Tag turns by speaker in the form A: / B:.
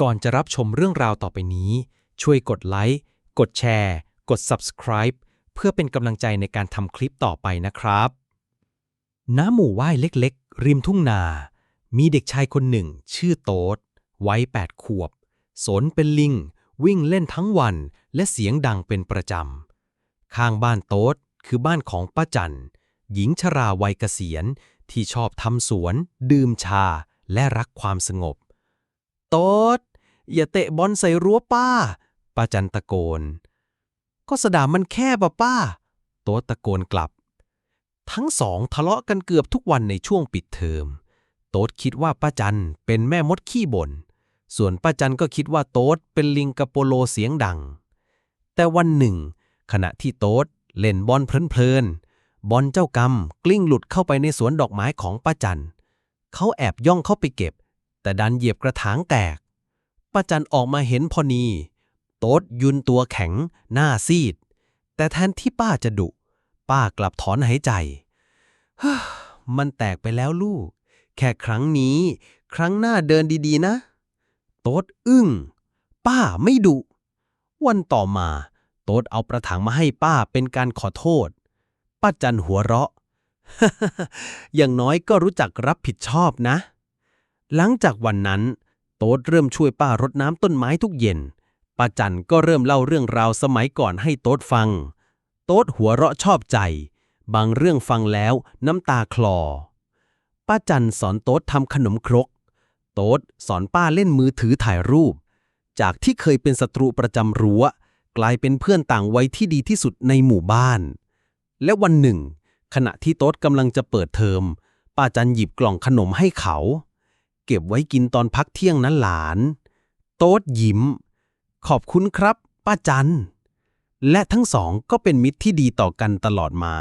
A: ก่อนจะรับชมเรื่องราวต่อไปนี้ ช่วยกดไลค์ กดแชร์ กด subscribe เพื่อเป็นกำลังใจในการทำคลิปต่อไปนะครับณหมู่ว่ายเล็กๆ ริมทุ่งนา มีเด็กชายคนหนึ่ง ชื่อโต๊ดวัย8ขวบ สนเป็นลิง วิ่งเล่นทั้งวัน และเสียงดังเป็นประจำ ข้างบ้านโต๊ดคือบ้านของป้าจัน หญิงชราวัยเกษียณที่ชอบทำสวน ดื่มชา และรักความสงบ โต๊ด อย่าเตะบอลใส่รั้วป้า ป้าจันตะโกน ก็สนามมันแคบอะป้า โต๊ดตะโกนกลับ ทั้งสองทะเลาะกันเกือบทุกวันในช่วงปิดเทอม โต๊ดคิดว่าป้าจันเป็นแม่มดขี้บ่น ส่วนป้าจันก็คิดว่าโต๊ดเป็นลิงกะโปโลเสียงดัง แต่วันหนึ่ง ขณะที่โต๊ดเล่นบอลเพลินๆ บอลเจ้ากรรมกลิ้งหลุดเข้าไปในสวนดอกไม้ของป้าจัน เขาแอบย่องเข้าไปเก็บ แต่ดันเหยียบกระถางแตก ป้าจันออกมาเห็นพอนีโต๊ดยุนตัวแข็ง หน้าซีด แต่แทนที่ป้าจะดุ ป้ากลับถอนหายใจฮมันแตกไปแล้วลูก แค่ครั้งนี้ ครั้งหน้าเดินดีๆนะ โต๊ดอึ้ง ป้าไม่ดุ วันต่อมา โต๊ดเอาประถังมาให้ป้าเป็นการขอโทษ ป้าจันหัวเราะ อย่างน้อยก็รู้จักรับผิดชอบนะ หลังจากวันนั้น โต๊ดเริ่มช่วยป้ารดน้ำต้นไม้ทุกเย็นป้าจันก็เริ่มเล่าเรื่องราวสมัยก่อนให้โต๊ดฟัง โต๊ดหัวเราะชอบใจ บางเรื่องฟังแล้วน้ำตาคลอ ป้าจันสอนโต๊ดทำขนมครก โต๊ดสอนป้าเล่นมือถือถ่ายรูป จากที่เคยเป็นศัตรูประจำรั้ว กลายเป็นเพื่อนต่างวัยที่ดีที่สุดในหมู่บ้าน และวันหนึ่ง ขณะที่โต๊ดกำลังจะเปิดเทอมป้าจันหยิบกล่องขนมให้เขา เก็บไว้กินตอนพักเที่ยงนั้นหลาน โต๊ดยิ้ม ขอบคุณครับ ป้าจัน และทั้งสองก็เป็นมิตรที่ดีต่อกันตลอดมา